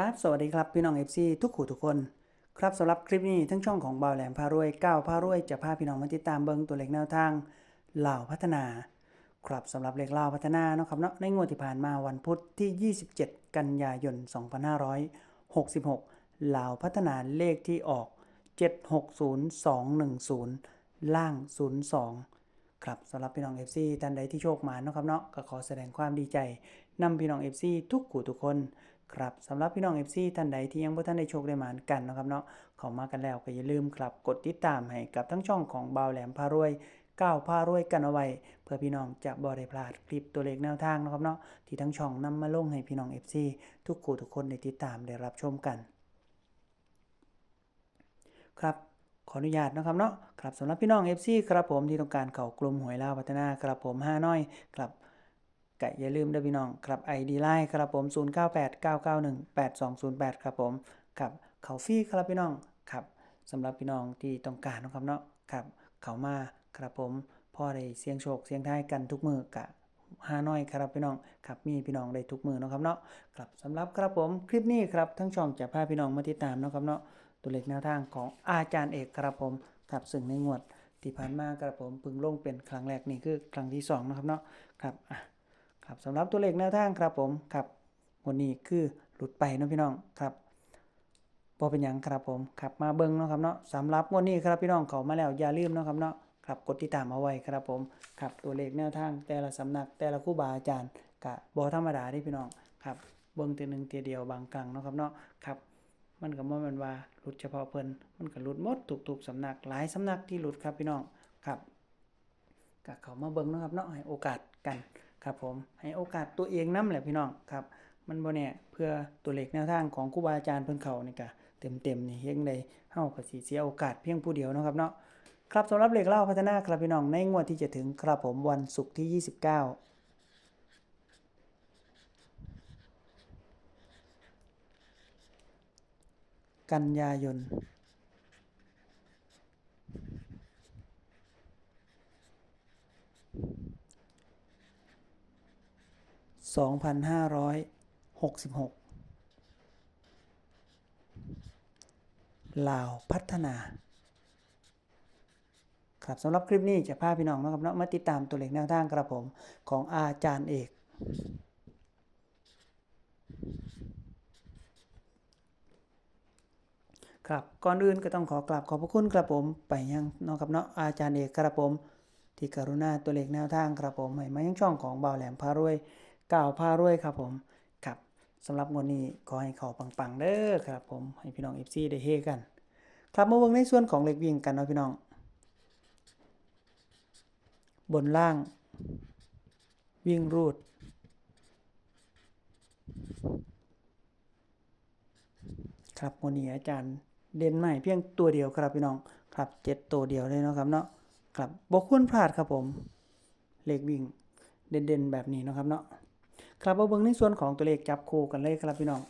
ครับ สวัสดีครับ พี่น้อง FC ทุกขู่ทุกคน ครับสำหรับคลิปนี้ทั้งช่องของบ่าวแหลมพารวยก้าวพารวย จะพาพี่น้องมาติดตามเบิ้งตัวเลขแนวทางเหล่าพัฒนา ครับสำหรับเลขเหล่าพัฒนาเนาะครับเนาะในงวดที่ผ่านมาวันพุธที่ 27 กันยายน 2566เหล่าพัฒนาเลขที่ออก 760210 ล่าง 02 ครับสำหรับพี่น้อง FC ท่านใดที่โชคมาเนาะครับเนาะก็ขอแสดงความดีใจนำพี่น้อง FC ทุกขู่ทุกคน ครับสำหรับพี่น้อง FC ท่านใดที่ยังบ่ท่านได้โชคได้หมานกันนะครับเนาะเข้ามากันแล้วก็อย่าลืมครับกดติดตามให้กับทั้งช่องของบ่าวแหลมพารวยก้าวพารวยกันเอาไว้ เพื่อพี่น้องจะบ่ได้พลาดคลิปตัวเลขแนวทางนะครับเนาะที่ทั้งช่องนำมาลงให้พี่น้อง FC ทุกคู่ทุกคนได้ติดตามได้รับชมกัน ครับขออนุญาตนะครับเนาะครับสำหรับพี่น้อง FC ครับผมที่ต้องการเข้ากลุ่มหวยลาวพัฒนาครับผม5น้อยครับ ก็อย่าลืมด้วยพี่น้องครับ ID Line ครับผม 0989918208 ครับผมครับเขาฟรีครับพี่น้องครับสำหรับพี่น้องที่ต้องการนะครับเนาะครับเขามาครับผมพ่อได้เสียงโชคเสียงท้ายกันทุกมือกะห้าน้อยครับพี่น้องครับมีพี่น้องได้ทุกมือนะครับเนาะครับสำหรับครับผมคลิปนี้ครับทั้งช่องจะพาพี่น้องมาติดตามนะครับเนาะตัวเลขแนวทางของอาจารย์เอกครับผมครับซึ่งในงวดที่ผ่านมาครับผมพิ่งลงเป็นครั้งแรกนี่คือครั้งที่สองนะครับเนาะครับอะ ครับสำหรับตัวเลขแนวทางครับผมครับวันนี้คือหลุดไปนะพี่น้องครับพอเป็นหยังครับผมครับมาเบิ้งเนาะครับเนาะสำหรับวันนี้ครับพี่น้องเขามาแล้วอย่าลืมเนาะครับเนาะครับกดติดตามเอาไว้ครับผมครับตัวเลขแนวทาง แต่ละสำนักแต่ละครูบาอาจารย์กะบอธรรมดาที่พี่น้องครับเบิ้งเตียหนึ่งเตียเดียวบางครั้งเนาะครับเนาะครับมันก็บ่แม่นว่าหลุดเฉพาะเพิ่นมันก็หลุดหมดทุกๆสำนักหลายสำนักที่หลุดครับพี่น้องครับก็เขามาเบิ้งเนาะครับเนาะให้โอกาสกัน ครับผมให้โอกาสตัวเองนำแหละพี่น้องครับ มันบ่แน่ยเพื่อตัวเลขแนวทางของครูบาอาจารย์เพิ่นเขานี่ก็เต็มนี่เฮ็ดได้เฮาก็สิเสียโอกาสเพียงผู้เดียวนะครับเนาะครับสำหรับเลขเล่าพัฒนาครับพี่น้องในงวดที่จะถึงครับผมวันศุกร์ที่ 29กันยายน 2566 ลาวพัฒนา ครับสำหรับคลิปนี้จะพาพี่น้องนะครับเนาะมาติดตามตัวเลขแนวทางกระผมของอาจารย์เอกครับก่อนอื่นก็ต้องขอกราบขอบพระคุณครับผมไปยังนาะครับเนาะอาจารย์เอกครับผม ที่กรุณาตัวเลขแนวทางครับผมให้มายังช่องของบ่าวแหลมพารวย ก่าวพารวยครับผมครับสำหรับงวดนี้ขอให้เขาปังๆเด้อครับผมให้พี่น้อง FC ได้เฮกัน ครับมาเบิ่งในส่วนของเลขวิ่งกันเนาะพี่น้อง บนล่าง วิ่งรูดครับวันนี้อาจารย์เด่นใหม่เพียงตัวเดียวครับพี่น้องครับเจ็ดตัวเดียวเลยเนาะครับเนาะครับบ่ควรพลาดครับผม เลขวิ่งเด่นๆแบบนี้เนาะครับเนาะ ครับมาเบิ่งในส่วนของตัวเลขจับคู่กันเลยครับพี่น้อง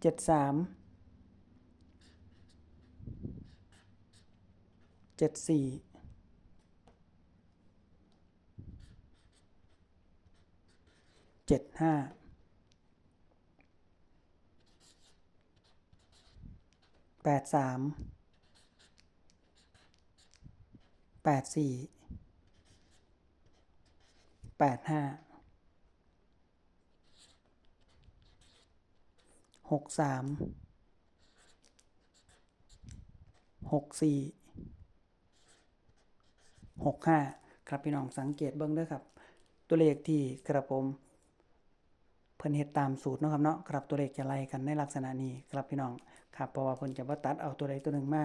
เจ็ดสามเจ็ดสี่เจ็ดห้าแปดสาม แปดสี่แปดห้าหกสามหกสี่หกห้าครับพี่น้องสังเกตเบิ้งด้วยครับ ตัวเลขที่กระผมเพิ่นเฮ็ดตามสูตรเนาะครับเนาะครับตัวเลขจะไล่กันในลักษณะนี้ครับพี่น้องครับเพราะว่าเพิ่นจะบ่ตัดเอาตัวใดตัวหนึ่งมา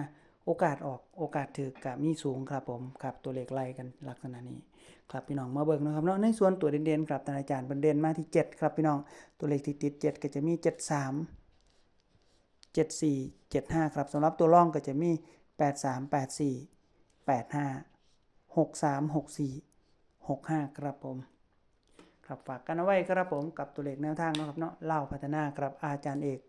โอกาสออกโอกาสถือกับมีสูงครับผมครับตัวเลขไล่กันลักษณะนี้ครับพี่น้องมาเบิ่งเนะครับเนาะในส่วนตัวเด่นๆครับอาจารย์เพิ่นเด่นมาที่ 7 ครับพี่น้องตัวเลขที่ติด 7 ก็จะมี 73เจ็ดสี่เจ็ดห้าครับสำหรับตัวร่องก็จะมีแปดสามแปดสี่แปดห้าหกสามหกสี่หกห้าครับผม ครับฝากกันเอาไว้ครับผมกับตัวเลขแนวทางนะครับเนาะเล่าพัฒนาครับอาจารย์เอก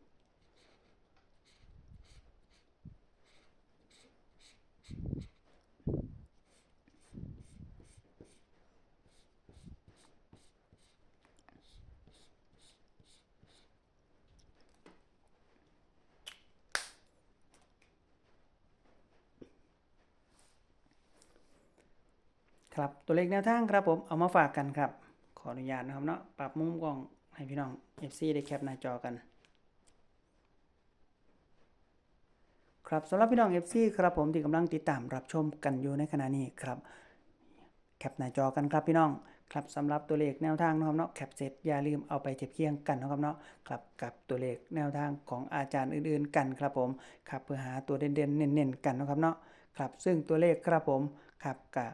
ครับตัวเลขแนวทางครับผมเอามาฝากกันครับ ขออนุญาตนะครับเนาะปรับมุมกล้องให้พี่น้อง FC ได้แคปหน้าจอกัน ครับสำหรับพี่น้อง FC ครับผมที่กำลังติดตามรับชมกันอยู่ในขณะนี้ครับแคปหน้าจอกันครับพี่น้องครับสำหรับตัวเลขแนวทางนะครับเนาะแคปเสร็จอย่าลืมเอาไปเทียบเคียงกันนะครับเนาะครับกับตัวเลขแนวทางของอาจารย์อื่นๆกันครับผมครับเพื่อหาตัวเด่นๆเน้นๆกันนะครับเนาะครับซึ่งตัวเลขครับผมครับกับ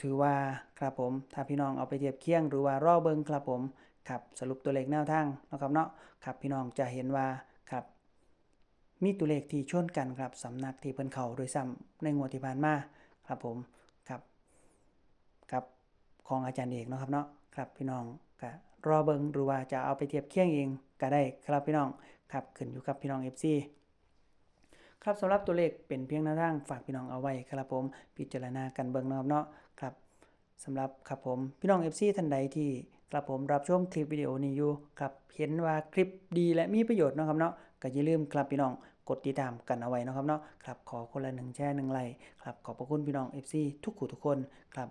ถือว่าครับผมถ้าพี่น้องเอาไปเทียบเคียงหรือว่ารอเบิงครับผมครับสรุปตัวเลขแนวทางนะครับเนาะครับพี่น้องจะเห็นว่า มีตัวเลขที่ชนกันครับสำนักที่เพิ่นเขาโดยซ้ำในงวดที่ผ่านมาครับผมครับกับของอาจารย์เอกเนาะครับเนาะครับพี่น้องก็รอเบิงหรือว่าจะเอาไปเทียบเคียงเองก็ได้ครับพี่น้องครับขึ้นอยู่กับพี่น้อง FC ครับสำหรับตัวเลขเป็นเพียงแนวทางฝากพี่น้องเอาไว้ครับผมพิจารณากันเบิงเนาะครับเนาะครับสำหรับครับผมพี่น้อง FC ท่านใดที่ครับผมรับชมคลิปวิดีโอนี้อยู่ครับเห็นว่าคลิปดีและมีประโยชน์เนาะครับเนาะ ก็อย่าลืมครับพี่น้องกดติดตามกันเอาไว้นะครับเนาะครับขอคนละหนึ่งแชร์หนึ่งไลค์ครับขอบพระคุณพี่น้อง FC ทุกคู่ทุกคนครับ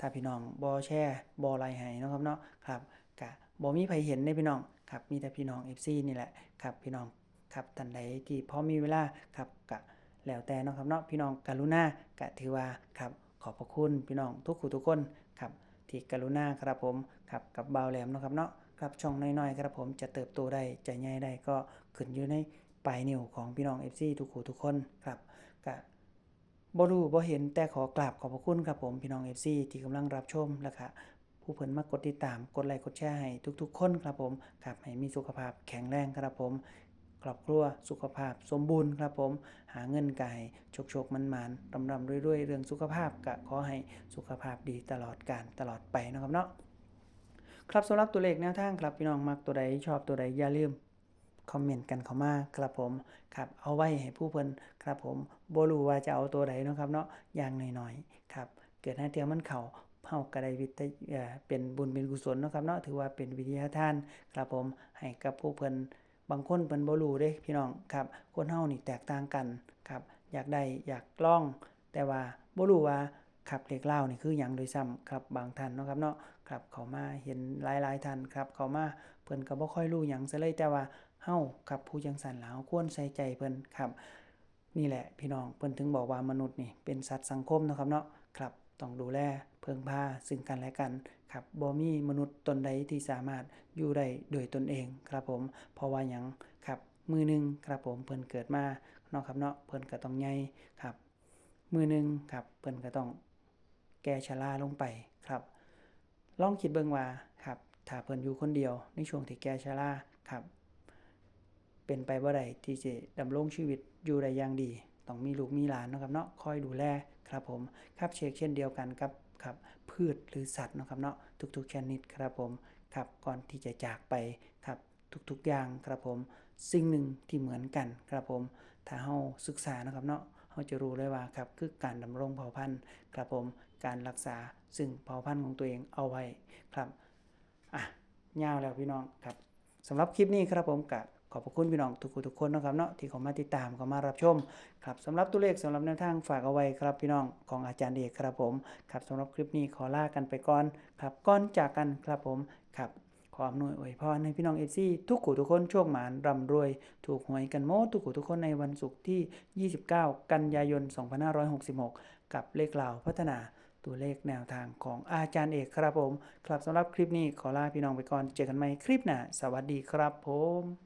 ถ้าพี่น้องบ่แชร์บ่ไลค์ให้นะครับเนาะครับก็บ่มีใครเห็นเด้พี่น้องครับมีแต่พี่น้อง FC นี่แหละครับพี่น้องครับท่านใดที่พอมีเวลาครับก็แล้วแต่นะครับเนาะพี่น้องกรุณาก็ถือว่าครับขอบพระคุณพี่น้องทุกคู่ทุกคนครับที่กรุณาครับผมครับกับบ่าวแหลมนะครับเนาะครับช่องน้อยๆครับผมจะเติบโตได้จะใหญ่ได้ก็ ขึ้นอยู่ในปลายนิ้วของพี่น้อง FC ทุกคู่ทุกคนครับก็บ่รู้บ่เห็นแต่ขอกราบขอบพระคุณครับผมพี่น้อง FC ที่กำลังรับชมแล้วก็ผู้เพิ่นมากดติดตามกดไลค์กดแชร์ให้ทุกๆ คนครับผมครับให้มีสุขภาพแข็งแรงครับผมครอบครัวสุขภาพสมบูรณ์ครับผม หาเงินกายโชคๆมันๆรำๆรวยๆ เรื่องสุขภาพก็ขอให้สุขภาพดีตลอดกาลตลอดไปนะครับเนาะครับสำหรับตัวเลขแนวทางครับพี่น้องมักตัวใดชอบตัวใดอย่าลืม คอมเมนต์กันเข้ามาครับผมครับเอาไว้ให้ผู้เพิ่นครับผมบ่รู้ว่าจะเอาตัวใดนะครับเนาะอย่างน้อยๆครับเกิดให้เทียมันเข้าเฮาก็ได้วิทยเอ่อเป็นบุญเป็นกุศลนะครับเนาะถือว่าเป็นวิทยาทานครับผมให้กับผู้เพิ่นบางคนเพิ่นบ่รู้เด้พี่น้องครับคนเฮานี่แตกต่างกันครับอยากได้อยากลอง แต่ว่าบ่รู้ว่าครับเลขเล่านี่คือหยังโดยซ้ำครับบางท่านนะครับเนาะครับเขามาเห็นหลายๆท่านครับเขามาเพิ่นก็บ่ค่อยรู้หยังซะเลยแต่ว่า เฮาครับผู้จังสันหลาวควรใส่ใจเพิ่นครับ นี่แหละพี่น้องเพิ่นถึงบอกว่ามนุษย์นี่เป็นสัตว์สังคมนะครับเนาะครับต้องดูแลเพิ่งพาซึ่งกันและกันครับบ่มีมนุษย์ตนใดที่สามารถอยู่ได้โดยตนเองครับผมเพราะว่าหยังครับมือหนึ่งครับผมเพิ่นเกิดมาเนาะครับเนาะเพิ่นก็ต้องใหญ่ครับ มือหนึ่งครับเพิ่นก็ต้องแก่ชราลงไปครับ ลองคิดเบิ่งว่าครับถ้าเพิ่นอยู่คนเดียวในช่วงที่แก่ชราครับ เป็นไปบ่ได้ที่จะดำรงชีวิตอยู่ได้อย่างดี ต้องมีลูกมีหลานนะครับเนาะคอยดูแลครับผมครับเช็คเช่นเดียวกันกับครับพืชหรือสัตว์นะครับเนาะทุกๆชนิดครับผมครับก่อนที่จะจากไปครับทุกๆอย่างครับผมสิ่งหนึ่งที่เหมือนกันครับผมถ้าเฮาศึกษานะครับเนาะเฮาจะรู้เลยว่าครับคือการดำรงเผ่าพันธุ์ครับผมการรักษาซึ่งเผ่าพันธุ์ของตัวเองเอาไว้ครับอะยาวแล้วพี่น้องครับสำหรับคลิปนี้ครับผมกะข อบพระคุณพี่น้องทุกคนทุกคนนะครับเนาะที่เขามาติดตามเขามารับชมครับสำหรับตัวเลขสำหรับแนวทางฝากเอาไว้ครับพี่น้องของอาจารย์เอกครับผมครับสำหรับคลิปนี้ขอลากันไปก่อนครับก่อนจากกันครับผมครับขออำนวยอวยพรให้พี่น้องเอซี่ทุกขู่ทุกคนโชคหมานร่ำรวย ถูกหวยกันโมดทุกขู่ทุกคนในวันศุกร์ที่ 29 กันยายน 2566 กับเลขเหล่าพัฒนาตัวเลขแนวทางของอาจารย์เอกครับผม ครับสำหรับคลิปนี้ขอลาพี่น้องไปก่อน เจอกันใหม่คลิปหน้า สวัสดีครับผม